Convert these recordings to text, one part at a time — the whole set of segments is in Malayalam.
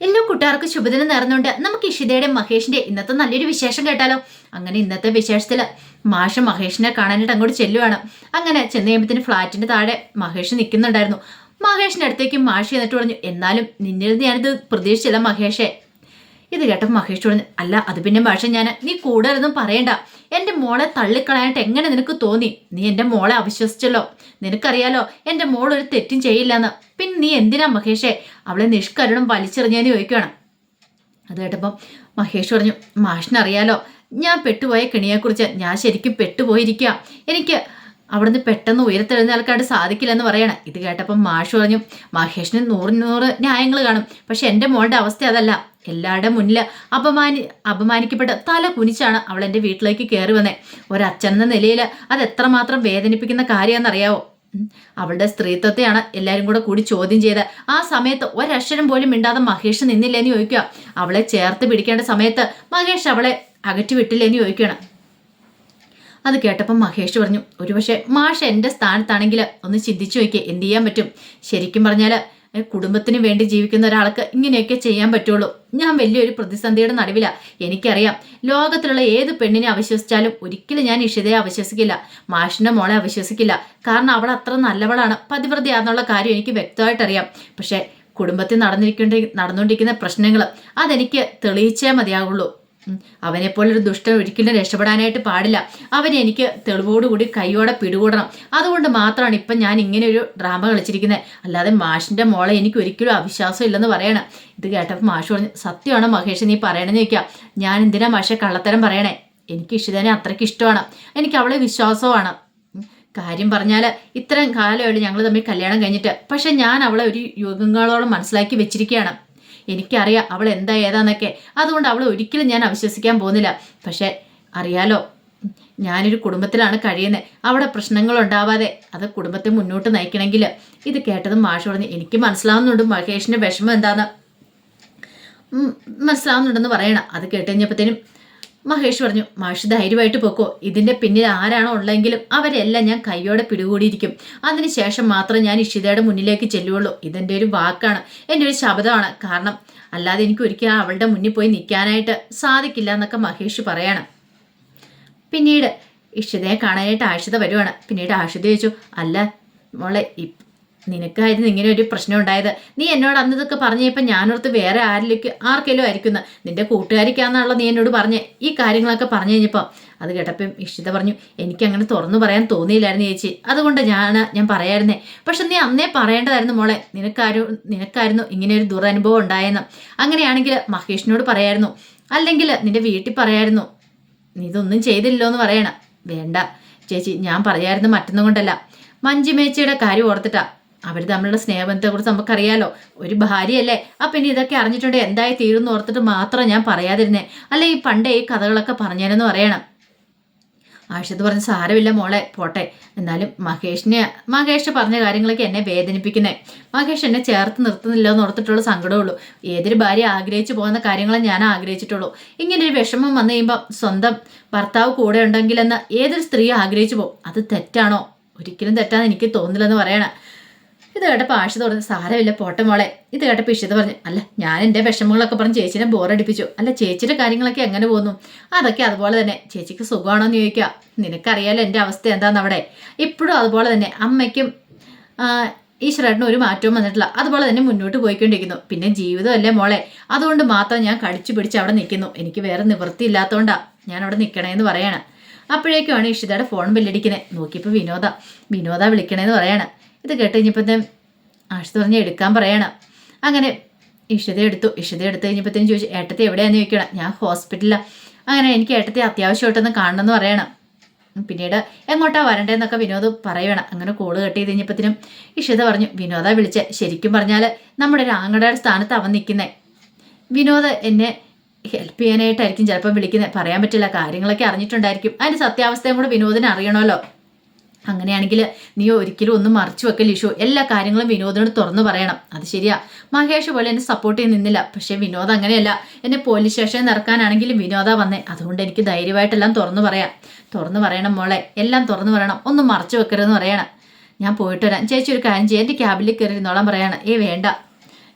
എല്ലാ കൂട്ടുകാർക്കും ശുഭദിനം നേർന്നുകൊണ്ട് നമുക്ക് ഇഷിതയുടെ മഹേഷിന്റെ ഇന്നത്തെ നല്ലൊരു വിശേഷം കേട്ടാലോ? അങ്ങനെ ഇന്നത്തെ വിശേഷത്തിൽ മാഷ മഹേഷിനെ കാണാനായിട്ട് അങ്ങോട്ട് ചെല്ലുവാണ്. അങ്ങനെ ചെന്ന് കഴിയുമ്പത്തിന് ഫ്ലാറ്റിന്റെ താഴെ മഹേഷ് നിൽക്കുന്നുണ്ടായിരുന്നു മഹേഷിന്റെ അടുത്തേക്ക് മാഷ് എന്നിട്ട് പറഞ്ഞു എന്നാലും നിന്നിരുന്ന് നിന്ന് ഞാനിത് പ്രതീക്ഷിച്ചില്ല മഹേഷേ. ഇത് കേട്ടപ്പോൾ മഹേഷ് പറഞ്ഞു അല്ല അത് പിന്നെ ഭാഷ ഞാൻ നീ കൂടുതലൊന്നും പറയണ്ട. എന്റെ മോളെ തള്ളിക്കളയാനായിട്ട് എങ്ങനെ നിനക്ക് തോന്നി? നീ എന്റെ മോളെ അവിശ്വസിച്ചല്ലോ. നിനക്കറിയാലോ എന്റെ മോൾ ഒരു തെറ്റും ചെയ്യില്ലെന്ന്. പിന്നെ നീ എന്തിനാ മഹേഷേ അവളെ നിഷ്കരണം വലിച്ചെറിഞ്ഞെന്ന് ചോദിക്കുകയാണ് അത് കേട്ടപ്പം മഹേഷ് പറഞ്ഞു മാഷിനറിയാലോ ഞാൻ പെട്ടുപോയ കെണിയെക്കുറിച്ച് ഞാൻ ശരിക്കും പെട്ടുപോയിരിക്കുക എനിക്ക് അവിടുന്ന് പെട്ടെന്ന് ഉയരത്തെഴുന്നേൽക്കാണ്ട് സാധിക്കില്ലെന്ന് പറയണം. ഇത് കേട്ടപ്പം മാഷ് പറഞ്ഞു മഹേഷിന് നൂറിന് നൂറ് ന്യായങ്ങൾ കാണും. പക്ഷെ എന്റെ മോളുടെ അവസ്ഥ അതല്ല. എല്ലാവരുടെ മുന്നിൽ അപമാനി അപമാനിക്കപ്പെട്ട് തല കുനിച്ചാണ് അവൾ എന്റെ വീട്ടിലേക്ക് കയറി വന്നേ. ഒരച്ഛൻ എന്ന നിലയിൽ അത് എത്രമാത്രം വേദനിപ്പിക്കുന്ന കാര്യമാണെന്നറിയാവോ? ഉം. അവളുടെ സ്ത്രീത്വത്തെയാണ് എല്ലാവരും കൂടെ കൂടി ചോദ്യം ചെയ്ത് ആ സമയത്ത് ഒരക്ഷരം പോലും മിണ്ടാതെ മഹേഷ് നിന്നില്ലെന്ന് ചോദിക്കുക. അവളെ ചേർത്ത് പിടിക്കേണ്ട സമയത്ത് മഹേഷ് അവളെ അകറ്റി വിട്ടില്ലെന്ന് ചോദിക്കുകയാണ്. അത് കേട്ടപ്പം മഹേഷ് പറഞ്ഞു ഒരുപക്ഷെ മാഷ് എന്റെ സ്ഥാനത്താണെങ്കിൽ ഒന്ന് ചിന്തിച്ചു നോക്കിയേ എന്ത് ചെയ്യാൻ പറ്റും? ശരിക്കും പറഞ്ഞാൽ കുടുംബത്തിന് വേണ്ടി ജീവിക്കുന്ന ഒരാൾക്ക് ഇങ്ങനെയൊക്കെ ചെയ്യാൻ പറ്റുള്ളൂ. ഞാൻ വലിയൊരു പ്രതിസന്ധിയുടെ നടുവിലാണ് എനിക്കറിയാം ലോകത്തിലുള്ള ഏത് പെണ്ണിനെ അവിശ്വസിച്ചാലും ഒരിക്കലും ഞാൻ ഇഷിതയെ അവിശ്വസിക്കില്ല. മാഷിന്റെ മോളെ അവിശ്വസിക്കില്ല. കാരണം അവൾ അത്ര നല്ലവളാണ്. പതിവ്രതയാണെന്നുള്ള കാര്യം എനിക്ക് വ്യക്തമായിട്ടറിയാം. പക്ഷേ കുടുംബത്തിൽ നടന്നിരിക്കേണ്ട നടന്നുകൊണ്ടിരിക്കുന്ന പ്രശ്നങ്ങൾ അതെനിക്ക് തെളിയിച്ചേ മതിയാകുള്ളൂ. അവനെപ്പോലൊരു ദുഷ്ടൻ ഒരിക്കലും രക്ഷപ്പെടാനായിട്ട് പാടില്ല. അവനെ എനിക്ക് തെളിവോടുകൂടി കൈയോടെ പിടികൂടണം. അതുകൊണ്ട് മാത്രമാണ് ഇപ്പം ഞാൻ ഇങ്ങനെ ഒരു ഡ്രാമ കളിച്ചിരിക്കുന്നത്. അല്ലാതെ മാഷിന്റെ മോളെ എനിക്ക് ഒരിക്കലും അവിശ്വാസം ഇല്ലെന്ന് പറയണം. ഇത് കേട്ടപ്പോൾ മാഷ് പറഞ്ഞു സത്യമാണ് മഹേഷ് നീ പറയണമെന്ന് ചോദിക്കുക. ഞാൻ എന്തിനാ മാഷെ കള്ളത്തരം പറയണേ? എനിക്ക് ഇഷിതനെ അത്രയ്ക്ക് ഇഷ്ടമാണ്. എനിക്ക് അവളെ വിശ്വാസമാണ്. കാര്യം പറഞ്ഞാൽ ഇത്രയും കാലമായിട്ട് ഞങ്ങൾ തമ്മിൽ കല്യാണം കഴിഞ്ഞിട്ട് പക്ഷെ ഞാൻ അവളെ ഒരു യുഗങ്ങളോളം മനസ്സിലാക്കി വെച്ചിരിക്കുകയാണ്. എനിക്കറിയാം അവൾ എന്താ ഏതാന്നൊക്കെ. അതുകൊണ്ട് അവളെ ഒരിക്കലും ഞാൻ അവിശ്വസിക്കാൻ പോകുന്നില്ല. പക്ഷേ അറിയാലോ ഞാനൊരു കുടുംബത്തിലാണ് കഴിയുന്നത്. അവിടെ പ്രശ്നങ്ങൾ ഉണ്ടാവാതെ അത് കുടുംബത്തെ മുന്നോട്ട് നയിക്കണമെങ്കിൽ. ഇത് കേട്ടതും മാഷ് പറഞ്ഞു എനിക്ക് മനസ്സിലാവുന്നുണ്ട് മഹേഷിന്റെ വിഷമം എന്താണെന്ന് മനസ്സിലാവുന്നുണ്ടെന്ന് പറയണം. അത് കേട്ട് കഴിഞ്ഞപ്പോഴത്തേനും മഹേഷ് പറഞ്ഞു മഹേഷ് ധൈര്യമായിട്ട് പോക്കോ. ഇതിന്റെ പിന്നിൽ ആരാണോ ഉള്ളെങ്കിലും അവരെല്ലാം ഞാൻ കൈയോടെ പിടികൂടിയിരിക്കും. അതിനുശേഷം മാത്രം ഞാൻ ഇഷിതയുടെ മുന്നിലേക്ക് ചെല്ലുകയുള്ളൂ. ഇതെന്റെ ഒരു വാക്കാണ് എന്റെ ഒരു ശബ്ദമാണ്. കാരണം അല്ലാതെ എനിക്ക് ഒരിക്കലും അവളുടെ മുന്നിൽ പോയി നിൽക്കാനായിട്ട് സാധിക്കില്ല എന്നൊക്കെ മഹേഷ് പറയാണ്. പിന്നീട് ഇഷിതയെ കാണാനായിട്ട് ആഷിത വരുവാണ്. പിന്നീട് ആഷിത ചോദിച്ചു അല്ല മോളെ നിനക്കായിരുന്നു ഇങ്ങനെ ഒരു പ്രശ്നം ഉണ്ടായത്. നീ എന്നോട് അന്ന് ഇതൊക്കെ പറഞ്ഞപ്പോൾ ഞാനോർത്ത് വേറെ ആരിലേക്ക് ആർക്കെങ്കിലും ആയിരിക്കുന്ന? നിന്റെ കൂട്ടുകാരിക്കാന്നാണല്ലോ നീ എന്നോട് പറഞ്ഞ്. ഈ കാര്യങ്ങളൊക്കെ പറഞ്ഞു കഴിഞ്ഞപ്പോൾ അത് കേട്ടപ്പം ഇഷിത പറഞ്ഞു എനിക്ക് അങ്ങനെ തുറന്നു പറയാൻ തോന്നിയില്ലായിരുന്നു ചേച്ചി. അതുകൊണ്ട് ഞാൻ ഞാൻ പറയായിരുന്നേ. പക്ഷെ നീ അന്നേ പറയേണ്ടതായിരുന്നു മോളെ. നിനക്കാരോ നിനക്കായിരുന്നു ഇങ്ങനെ ഒരു ദുരനുഭവം ഉണ്ടായെന്ന്. അങ്ങനെയാണെങ്കിൽ മഹേഷിനോട് പറയായിരുന്നു. അല്ലെങ്കിൽ നിന്റെ വീട്ടിൽ പറയായിരുന്നു നീ ഇതൊന്നും ചെയ്തില്ലോ എന്ന് പറയണം. വേണ്ട. ചേച്ചി ഞാൻ പറയായിരുന്നു മറ്റൊന്നും കൊണ്ടല്ല. മഞ്ജുമേച്ചയുടെ കാര്യം ഓർത്തിട്ടാ. അവർ തമ്മിലുള്ള സ്നേഹബന്ധത്തെക്കുറിച്ച് നമുക്കറിയാലോ. ഒരു ഭാര്യയല്ലേ? ആ പിന്നെ ഇതൊക്കെ അറിഞ്ഞിട്ടുണ്ട്. എന്തായി തീരുമെന്ന് ഓർത്തിട്ട് മാത്രം ഞാൻ പറയാതിരുന്നേ. അല്ല ഈ പണ്ടേ ഈ കഥകളൊക്കെ പറഞ്ഞേനെന്ന് പറയണം. ആഷിത് പറഞ്ഞ സാരമില്ല മോളെ പോട്ടെ. എന്നാലും മഹേഷിനെ മഹേഷ് പറഞ്ഞ കാര്യങ്ങളൊക്കെ എന്നെ വേദനിപ്പിക്കുന്നേ. മഹേഷ് എന്നെ ചേർത്ത് നിർത്തുന്നില്ല എന്ന് ഓർത്തിട്ടുള്ള സങ്കടമുള്ളൂ. ഏതൊരു ഭാര്യ ആഗ്രഹിച്ചു പോകുന്ന കാര്യങ്ങളെ ഞാൻ ആഗ്രഹിച്ചിട്ടുള്ളൂ. ഇങ്ങനെ ഒരു വിഷമം വന്നു കഴിയുമ്പോൾ സ്വന്തം ഭർത്താവ് കൂടെ ഉണ്ടെങ്കിലെന്ന് ഏതൊരു സ്ത്രീ ആഗ്രഹിച്ചു പോകും. അത് തെറ്റാണോ? ഒരിക്കലും തെറ്റാന്ന് എനിക്ക് തോന്നില്ലെന്ന് പറയണേ. ഇത് കേട്ടപ്പോൾ ആഴ്ച തുടങ്ങി സാരമില്ല പോട്ടെ മോളെ. ഇത് കേട്ടപ്പോൾ ഇഷിത പറഞ്ഞു അല്ല ഞാൻ എന്റെ വിഷമങ്ങളൊക്കെ പറഞ്ഞ് ചേച്ചിനെ ബോറടിപ്പിച്ചു. അല്ല ചേച്ചിയുടെ കാര്യങ്ങളൊക്കെ എങ്ങനെ പോകുന്നു? അതൊക്കെ അതുപോലെ തന്നെ. ചേച്ചിക്ക് സുഖമാണോ എന്ന് ചോദിക്കുക നിനക്കറിയാലോ എന്റെ അവസ്ഥ എന്താണെന്ന് അവിടെ? ഇപ്പോഴും അതുപോലെ തന്നെ. അമ്മയ്ക്കും ഈ ഈശ്വരേട്ടനും ഒരു മാറ്റവും വന്നിട്ടില്ല. അതുപോലെ തന്നെ മുന്നോട്ട് പോയിക്കൊണ്ടിരിക്കുന്നു. പിന്നെ ജീവിതമല്ലേ മോളെ? അതുകൊണ്ട് മാത്രം ഞാൻ കടിച്ചു പിടിച്ച് അവിടെ നിൽക്കുന്നു. എനിക്ക് വേറെ നിവൃത്തി നിവൃത്തിയില്ലാത്തതുകൊണ്ടാണ് ഞാൻ അവിടെ നിൽക്കണേന്ന് പറയണം. അപ്പോഴേക്കുമാണ് ഇഷിതയുടെ ഫോൺ ബില്ലടിക്കുന്നത്. നോക്കിയപ്പോൾ വിനോദ വിനോദ വിളിക്കണേന്ന് പറയണം. ഇത് കേട്ട് കഴിഞ്ഞപ്പോഴത്തേനും ആഷ് പറഞ്ഞ് എടുക്കാൻ പറയണം. അങ്ങനെ ഇഷിത എടുത്തു. ഇഷിത എടുത്തു കഴിഞ്ഞപ്പോഴത്തേനും ചോദിച്ചു ഏട്ടത്തെ എവിടെയാണെന്ന് ചോദിക്കണം? ഞാൻ ഹോസ്പിറ്റലിലാണ് അങ്ങനെ എനിക്ക് ഏട്ടത്തെ അത്യാവശ്യമായിട്ടൊന്ന് കാണണമെന്ന് പറയണം. പിന്നീട് എങ്ങോട്ടാ വരണ്ടേന്നൊക്കെ വിനോദ് പറയണം. അങ്ങനെ കോൾ കട്ട് ചെയ്ത് കഴിഞ്ഞപ്പോഴത്തേനും ഇഷിത പറഞ്ഞു വിനോദ വിളിച്ച്. ശരിക്കും പറഞ്ഞാൽ നമ്മുടെ ആങ്ങളുടെ സ്ഥാനത്ത് അവൻ നിൽക്കുന്നേ വിനോദ് എന്നെ ഹെൽപ്പ് ചെയ്യാനായിട്ടായിരിക്കും ചിലപ്പം വിളിക്കുന്നത് പറയാൻ പറ്റില്ല. കാര്യങ്ങളൊക്കെ അറിഞ്ഞിട്ടുണ്ടായിരിക്കും. അതിന്റെ സത്യാവസ്ഥയും കൂടെ വിനോദിനെ അറിയണമല്ലോ. അങ്ങനെയാണെങ്കിൽ നീ ഒരിക്കലും ഒന്നും മറച്ചു വെക്കൽ ഇഷു എല്ലാ കാര്യങ്ങളും വിനോദിനോട് തുറന്നു പറയണം. അത് ശരിയാ. മഹേഷ് പോലെ എന്നെ സപ്പോർട്ട് ചെയ്ത് നിന്നില്ല. പക്ഷേ വിനോദ് അങ്ങനെയല്ല. എന്നെ പോലീസ് സ്റ്റേഷനിൽ ഇറക്കാനാണെങ്കിലും വിനോദ വന്നേ. അതുകൊണ്ട് എനിക്ക് ധൈര്യമായിട്ടെല്ലാം തുറന്നു പറയാം. തുറന്നു പറയണം മോളെ. എല്ലാം തുറന്നു പറയണം. ഒന്നും മറച്ചു വെക്കരുതെന്ന് പറയണം. ഞാൻ പോയിട്ട് വരാം. ചേച്ചി ഒരു കാര്യം ചെയ്യാം. എന്റെ ക്യാബിൽ കയറി ഇരുന്നോളാൻ പറയണം. ഏ വേണ്ട.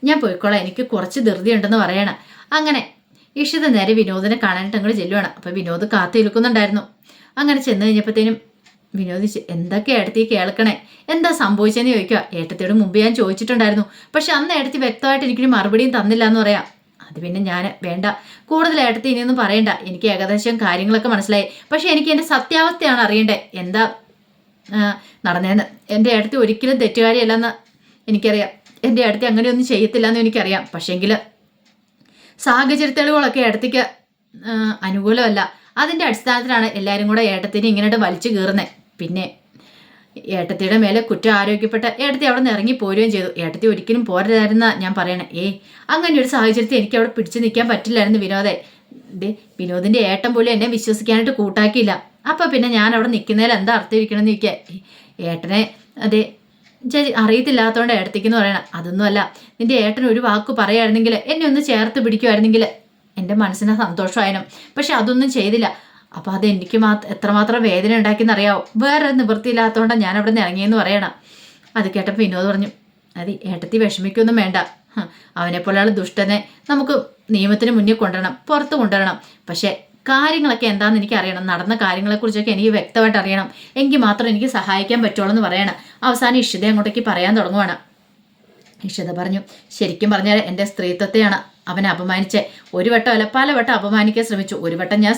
ഞാൻ പോയിക്കോളാം. എനിക്ക് കുറച്ച് ധൃതി ഉണ്ടെന്ന് പറയണം. അങ്ങനെ ഇഷിത നേരെ വിനോദിനെ കാണാനായിട്ട് അങ്ങോട്ട് ചെല്ലുവാണ്. അപ്പോൾ വിനോദ് കാത്തു നിൽക്കുന്നുണ്ടായിരുന്നു അങ്ങനെ ചെന്ന് കഴിഞ്ഞപ്പോഴത്തേനും വിനോദ് ചെ- എന്തൊക്കെ ഏട്ടത്തി കേൾക്കണേ? എന്താ സംഭവിച്ചതെന്ന് ചോദിക്കുക. ഏട്ടത്തിയോട് മുമ്പ് ഞാൻ ചോദിച്ചിട്ടുണ്ടായിരുന്നു. പക്ഷെ അന്ന് ഏട്ടത്തി വ്യക്തമായിട്ട് എനിക്കൊരു മറുപടിയും തന്നില്ല എന്ന് പറയാം. അത് പിന്നെ ഞാൻ വേണ്ട. കൂടുതൽ ഏട്ടത്തി ഇനിയൊന്നും പറയണ്ട. എനിക്ക് ഏകദേശം കാര്യങ്ങളൊക്കെ മനസ്സിലായി. പക്ഷെ എനിക്ക് എന്റെ സത്യാവസ്ഥയാണ് അറിയേണ്ടത് എന്താ നടന്നതെന്ന് എന്റെ ഏട്ടത്തി ഒരിക്കലും തെറ്റുകാരിയല്ലെന്ന് എനിക്കറിയാം. എന്റെ ഏട്ടത്തി അങ്ങനെയൊന്നും ചെയ്യത്തില്ല എന്ന് എനിക്കറിയാം. പക്ഷേങ്കിൽ സാഹചര്യ തെളിവുകളൊക്കെ ഏട്ടത്തിക്ക് അനുകൂലമല്ല. അതിന്റെ അടിസ്ഥാനത്തിലാണ് എല്ലാവരും കൂടെ ഏട്ടത്തിനെ ഇങ്ങനെ വലിച്ചു കീറുന്നത് പിന്നെ ഏട്ടത്തിയുടെ മേലെ കുറ്റം ആരോഗ്യപ്പെട്ട ഏട്ടത്തി അവിടെ നിന്ന് ഇറങ്ങി പോരുകയും ചെയ്തു. ഏട്ടത്തി ഒരിക്കലും പോരതായിരുന്ന ഞാൻ പറയണേ ഏ അങ്ങനെ ഒരു സാഹചര്യത്തിൽ എനിക്ക് അവിടെ പിടിച്ചു നിൽക്കാൻ പറ്റില്ലായിരുന്നു വിനോദേ. വിനോദിന്റെ ഏട്ടൻ പോലും എന്നെ വിശ്വസിക്കാനായിട്ട് കൂട്ടാക്കിയില്ല. അപ്പൊ പിന്നെ ഞാൻ അവിടെ നിൽക്കുന്നതിൽ എന്താ അർത്ഥം ഇരിക്കണമെന്ന് ചോദിക്കുക ഏട്ടനെ അതെ ചേച്ചി അറിയത്തില്ലാത്തതുകൊണ്ട് ഏട്ടത്തിക്കെന്ന് പറയണം അതൊന്നുമല്ല നിന്റെ ഏട്ടൻ ഒരു വാക്ക് പറയുമായിരുന്നെങ്കിൽ എന്നെ ഒന്ന് ചേർത്ത് പിടിക്കുമായിരുന്നെങ്കിൽ. എന്റെ മനസ്സിന് സന്തോഷമായിരുന്നു പക്ഷെ അതൊന്നും ചെയ്തില്ല. അപ്പോൾ അത് എനിക്ക് മാത്രം എത്രമാത്രം വേദന ഉണ്ടാക്കിയെന്നറിയാവോ? വേറെ നിവൃത്തിയില്ലാത്തതുകൊണ്ടാണ് ഞാൻ അവിടെ നിന്ന് ഇറങ്ങിയെന്ന് പറയണം. അത് കേട്ടപ്പോൾ വിനോദ് പറഞ്ഞു അതി ഏട്ടത്തി വിഷമിക്കൊന്നും വേണ്ട. അവനെ അവനെപ്പോലെയുള്ള ദുഷ്ടനെ നമുക്ക് നിയമത്തിന് മുന്നിൽ കൊണ്ടുവരണം പുറത്ത് കൊണ്ടുവരണം. പക്ഷേ കാര്യങ്ങളൊക്കെ എന്താണെന്ന് എനിക്ക് അറിയണം നടന്ന കാര്യങ്ങളെക്കുറിച്ചൊക്കെ എനിക്ക് വ്യക്തമായിട്ട് അറിയണം. എങ്കിൽ മാത്രം എനിക്ക് സഹായിക്കാൻ പറ്റുള്ളൂ എന്ന് പറയണം. അവസാനം ഇഷിത അങ്ങോട്ടേക്ക് പറയാൻ തുടങ്ങുവാണ്. ഇഷിത പറഞ്ഞു ശരിക്കും പറഞ്ഞാൽ എന്റെ സ്ത്രീത്വത്തെയാണ് അവനെ അപമാനിച്ചേ. ഒരു വട്ടമല്ല പല വട്ടം അപമാനിക്കാൻ ശ്രമിച്ചു. ഒരു വട്ടം ഞാൻ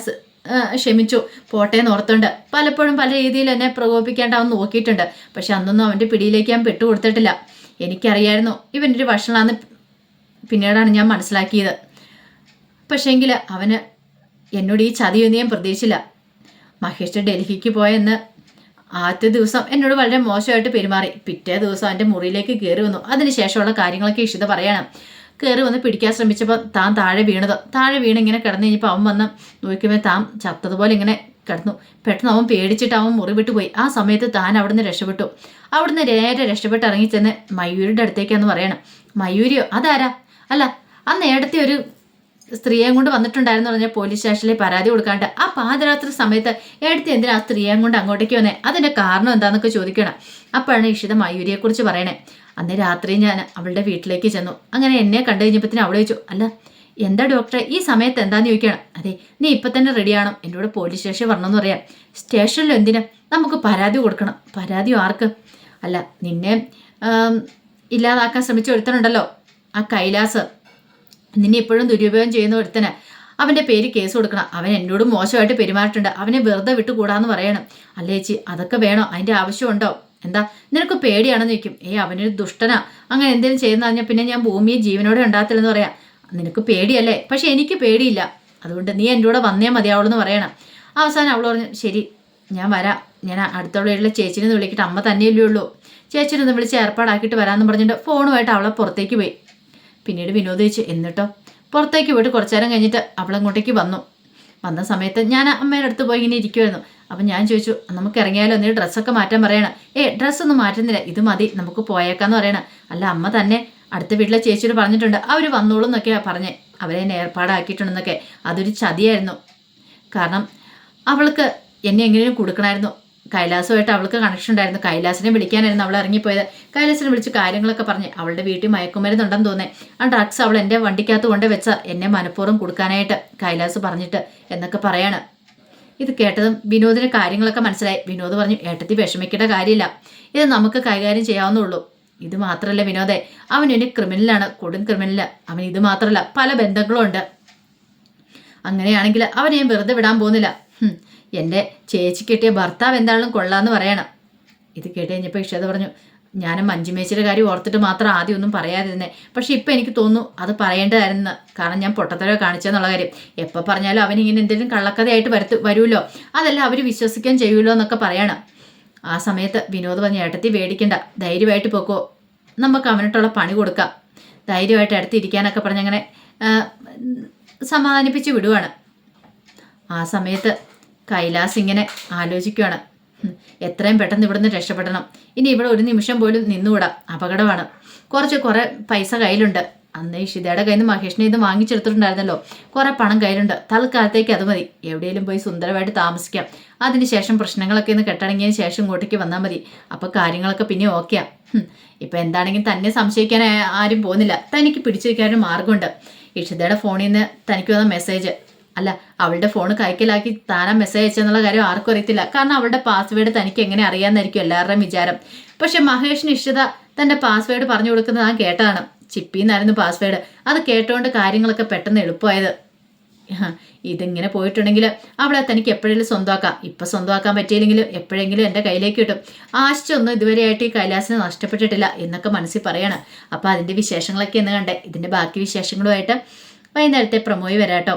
ക്ഷമിച്ചു. പോട്ടെ ഓർത്തുണ്ട് പലപ്പോഴും പല രീതിയിൽ എന്നെ പ്രകോപിക്കേണ്ട അവൻ നോക്കിയിട്ടുണ്ട്. പക്ഷെ അന്നൊന്നും അവന്റെ പിടിയിലേക്ക് ഞാൻ പെട്ടുകൊടുത്തിട്ടില്ല. എനിക്കറിയായിരുന്നു ഇവന്റെ ഒരു വഷളാന്ന് പിന്നീടാണ് ഞാൻ മനസ്സിലാക്കിയത്. പക്ഷേങ്കിൽ അവന് എന്നോട് ഈ ചതിയൊന്നും ഞാൻ പ്രതീക്ഷിച്ചില്ല. മഹേഷ് ഡൽഹിക്ക് പോയെന്ന് ആദ്യത്തെ ദിവസം എന്നോട് വളരെ മോശമായിട്ട് പെരുമാറി. പിറ്റേ ദിവസം എന്റെ മുറിയിലേക്ക് കയറി വന്നു. അതിനുശേഷമുള്ള കാര്യങ്ങളൊക്കെ ഇഷിത പറയണം. കയറി വന്ന് പിടിക്കാൻ ശ്രമിച്ചപ്പോൾ താൻ താഴെ വീണത്. താഴെ വീണ് ഇങ്ങനെ കിടന്നു കഴിഞ്ഞപ്പോൾ അവൻ വന്ന് നോക്കുമ്പോൾ താൻ ചത്തതുപോലെ ഇങ്ങനെ കിടന്നു. പെട്ടെന്ന് അവൻ പേടിച്ചിട്ട് അവൻ മുറിവിട്ട് പോയി. ആ സമയത്ത് താൻ അവിടുന്ന് രക്ഷപ്പെട്ടു. അവിടുന്ന് നേരെ രക്ഷപ്പെട്ട് ഇറങ്ങി ചെന്ന് മയൂരിയുടെ അടുത്തേക്കാന്ന് പറയണം. മയൂരിയോ? അതാരാ? അല്ല ആ നേരത്തെ ഒരു സ്ത്രീയെ കൊണ്ട് വന്നിട്ടുണ്ടായിരുന്നു പറഞ്ഞ പോലീസ് സ്റ്റേഷനിൽ പരാതി കൊടുക്കാണ്ട്. ആ പാതിരാത്രി സമയത്ത് എടുത്ത് എന്തിനാ ആ സ്ത്രീയെ കൊണ്ട് അങ്ങോട്ടേക്ക് വന്നേ? അതിന്റെ കാരണം എന്താന്നൊക്കെ ചോദിക്കണം. അപ്പോഴാണ് ഇഷിത മയൂരിയെ കുറിച്ച് പറയണേ. അന്ന് രാത്രി ഞാൻ അവളുടെ വീട്ടിലേക്ക് ചെന്നു. അങ്ങനെ എന്നെ കണ്ടു കഴിഞ്ഞപ്പത്തിന് അവളെ ചോദിച്ചു അല്ല എന്താ ഡോക്ടറെ ഈ സമയത്ത് എന്താന്ന് ചോദിക്കണം അതെ നീ ഇപ്പൊ തന്നെ റെഡിയാണോ എന്നോട് പോലീസ് സ്റ്റേഷൻ വരണമെന്ന് പറയാം. സ്റ്റേഷനിൽ എന്തിനാ? നമുക്ക് പരാതി കൊടുക്കണം. പരാതി ആർക്ക്? അല്ല നിന്നെ ഇല്ലാതാക്കാൻ ശ്രമിച്ച ഒരുത്തനുണ്ടല്ലോ ആ കൈലാസ്. നിന്നെ എപ്പോഴും ദുരുപയോഗം ചെയ്യുന്ന ഒരുത്തന്. അവന്റെ പേര് കേസ് കൊടുക്കണം. അവൻ എന്നോട് മോശമായിട്ട് പെരുമാറിയിട്ടുണ്ട്. അവനെ വെറുതെ വിട്ടുകൂടാന്ന് പറയണം. അല്ലേ ചേച്ചി? അതൊക്കെ വേണോ? അതിന്റെ ആവശ്യമുണ്ടോ? എന്താ? നിനക്ക് പേടിയാണെന്ന് ചോദിക്കും. ഏ അവനൊരു ദുഷ്ടനാ. അങ്ങനെ എന്തെങ്കിലും ചെയ്യുന്ന പിന്നെ ഞാൻ ഭൂമിയെ ജീവനോടെ ഉണ്ടാകത്തില്ലെന്ന് പറയാം. നിനക്ക് പേടിയല്ലേ? പക്ഷെ എനിക്ക് പേടിയില്ല. അതുകൊണ്ട് നീ എന്റെ കൂടെ വന്നേ മതിയാവുള്ളൂ പറയണം. അവസാനം അവൾ പറഞ്ഞു ശരി ഞാൻ വരാം. ഞാൻ അടുത്തുള്ള വീട്ടിലെ ചേച്ചിനെ വിളിക്കിട്ട്. അമ്മ തന്നെയല്ലേ ഉള്ളൂ. ചേച്ചിനെ ഒന്ന് വിളിച്ച് ഏർപ്പാടാക്കിയിട്ട് വരാമെന്ന് പറഞ്ഞിട്ട് ഫോണുമായിട്ട് അവളെ പുറത്തേക്ക് പോയി. പിന്നീട് വിനോദ് ചോദിച്ചു എന്നിട്ടോ പുറത്തേക്ക് പോയിട്ട് കുറച്ചു നേരം കഴിഞ്ഞിട്ട് അവളങ്ങോട്ടേക്ക് വന്നു. വന്ന സമയത്ത് ഞാൻ അമ്മയുടെ അടുത്ത് പോയി ഇങ്ങനെ ഇരിക്കുമായിരുന്നു അപ്പം ഞാൻ ചോദിച്ചു നമുക്ക് ഇറങ്ങിയാലോ? നീ ഡ്രസ്സൊക്കെ മാറ്റാൻ പറയണം. ഏ ഡ്രസ്സൊന്നും മാറ്റുന്നില്ല. ഇത് മതി. നമുക്ക് പോയേക്കാന്ന് പറയണം. അല്ല അമ്മ തന്നെ അടുത്ത വീട്ടിലെ ചേച്ചിയോട് പറഞ്ഞിട്ടുണ്ട്. അവർ വന്നോളും എന്നൊക്കെയാണ് പറഞ്ഞേ അവരെ എന്നെ ഏർപ്പാടാക്കിയിട്ടുണ്ടെന്നൊക്കെ. അതൊരു ചതിയായിരുന്നു. കാരണം അവൾക്ക് എന്നെ എങ്ങനെയും കൊടുക്കണമായിരുന്നു. കൈലാസമായിട്ട് അവൾക്ക് കണക്ഷൻ ഉണ്ടായിരുന്നു. കൈലാസിനെ വിളിക്കാനായിരുന്നു അവൾ ഇറങ്ങിപ്പോയത്. കൈലാസിനെ വിളിച്ച് കാര്യങ്ങളൊക്കെ പറഞ്ഞ്. അവളുടെ വീട്ടിൽ മയക്കുമരുന്നുണ്ടെന്ന് തോന്നേ. ആ ഡ്രഗ്സ് അവൾ എന്റെ വണ്ടിക്കകത്ത് കൊണ്ട് വെച്ച എന്നെ മനഃപൂർവം കൊടുക്കാനായിട്ട് കൈലാസ് പറഞ്ഞിട്ട് എന്നൊക്കെ പറയാണ്. ഇത് കേട്ടതും വിനോദിന് കാര്യങ്ങളൊക്കെ മനസ്സിലായി. വിനോദ് പറഞ്ഞു ഏട്ടത്തി വിഷമിക്കേണ്ട കാര്യമില്ല. ഇത് നമുക്ക് കൈകാര്യം ചെയ്യാവുന്നുള്ളൂ ഇത് മാത്രമല്ല വിനോദേ അവൻ ഒരു ക്രിമിനലാണ് കൊടും ക്രിമിനൽ അവൻ ഇത് മാത്രമല്ല. പല ബന്ധങ്ങളും ഉണ്ട്. അങ്ങനെയാണെങ്കിൽ അവനെ വെറുതെ വിടാൻ പോകുന്നില്ല. എന്റെ ചേച്ചി കിട്ടിയ ഭർത്താവ് എന്താണെങ്കിലും കൊള്ളാന്ന് പറയണം. ഇത് കേട്ട് കഴിഞ്ഞപ്പോൾ ഇഷ്ടത പറഞ്ഞു ഞാൻ മഞ്ജുമേച്ചിയുടെ കാര്യം ഓർത്തിട്ട് മാത്രം ആദ്യം ഒന്നും പറയാതിരുന്നേ. പക്ഷെ ഇപ്പം എനിക്ക് തോന്നുന്നു അത് പറയേണ്ടതായിരുന്നു. കാരണം ഞാൻ പൊട്ടത്തരവ് കാണിച്ചെന്നുള്ള കാര്യം. എപ്പോൾ പറഞ്ഞാലും അവൻ ഇങ്ങനെ എന്തെങ്കിലും കള്ളക്കഥയായിട്ട് വരത്ത് വരുമല്ലോ. അതല്ല അവർ വിശ്വസിക്കാൻ ചെയ്യുമല്ലോ എന്നൊക്കെ പറയണം. ആ സമയത്ത് വിനോദ് പറഞ്ഞ ഏട്ടത്തി പേടിക്കണ്ട. ധൈര്യമായിട്ട് പോക്കോ. നമുക്ക് അവനിട്ടുള്ള പണി കൊടുക്കാം. ധൈര്യമായിട്ട് അടുത്തിരിക്കാനൊക്കെ പറഞ്ഞങ്ങനെ സമാധാനിപ്പിച്ച് വിടുവാണ്. ആ സമയത്ത് കൈലാസ് ഇങ്ങനെ ആലോചിക്കുകയാണ് എത്രയും പെട്ടെന്ന് ഇവിടുന്ന് രക്ഷപ്പെടണം. ഇനി ഇവിടെ ഒരു നിമിഷം പോലും നിന്നുകൂടാ. അപകടമാണ്. കുറച്ച് കുറേ പൈസ കയ്യിലുണ്ട്. അന്ന് ഇഷിതയുടെ കയ്യിൽ നിന്ന് മഹേഷിനെ ഇത് വാങ്ങിച്ചെടുത്തിട്ടുണ്ടായിരുന്നല്ലോ. കുറെ പണം കയ്യിലുണ്ട്. തൽക്കാലത്തേക്ക് അത് മതി. എവിടെയെങ്കിലും പോയി സുന്ദരമായിട്ട് താമസിക്കാം. അതിനുശേഷം പ്രശ്നങ്ങളൊക്കെ ഒന്ന് കെട്ടടങ്ങിയതിന് ശേഷം ഇങ്ങോട്ടേക്ക് വന്നാൽ മതി. അപ്പോൾ കാര്യങ്ങളൊക്കെ പിന്നെ ഓക്കെയാ. ഇപ്പം എന്താണെങ്കിലും തന്നെ സംശയിക്കാൻ ആരും പോകുന്നില്ല. തനിക്ക് പിടിച്ചു വയ്ക്കാനൊരു മാർഗമുണ്ട് ഇഷിതയുടെ ഫോണിൽ നിന്ന് തനിക്ക് വന്ന മെസ്സേജ്. അല്ല അവളുടെ ഫോൺ കൈക്കലാക്കി താനാ മെസ്സേജ് അയച്ചെന്നുള്ള കാര്യം ആർക്കും അറിയത്തില്ല. കാരണം അവളുടെ പാസ്വേഡ് തനിക്ക് എങ്ങനെ അറിയാമെന്നായിരിക്കും എല്ലാവരുടെയും വിചാരം. പക്ഷെ മഹേഷിന് ഇഷ്ടത തന്റെ പാസ്വേഡ് പറഞ്ഞു കൊടുക്കുന്നത് ഞാൻ കേട്ടതാണ്. ചിപ്പിന്നായിരുന്നു പാസ്വേഡ് അത് കേട്ടോണ്ട് കാര്യങ്ങളൊക്കെ പെട്ടെന്ന് എളുപ്പമായത്. ഇതിങ്ങനെ പോയിട്ടുണ്ടെങ്കിൽ അവളെ തനിക്ക് എപ്പോഴെങ്കിലും സ്വന്തമാക്കാം. ഇപ്പം സ്വന്തമാക്കാൻ പറ്റിയില്ലെങ്കിലും എപ്പോഴെങ്കിലും എന്റെ കയ്യിലേക്ക് കിട്ടും. ആശിച്ചൊന്നും ഇതുവരെയായിട്ട് ഈ കൈലാസിനെ നഷ്ടപ്പെട്ടിട്ടില്ല എന്നൊക്കെ മനസ്സിൽ പറയണം. അപ്പോൾ അതിന്റെ വിശേഷങ്ങളൊക്കെ എന്ന് കണ്ടേ. ഇതിന്റെ ബാക്കി വിശേഷങ്ങളുമായിട്ട് വൈകുന്നേരത്തെ പ്രമോയി വരാട്ടോ.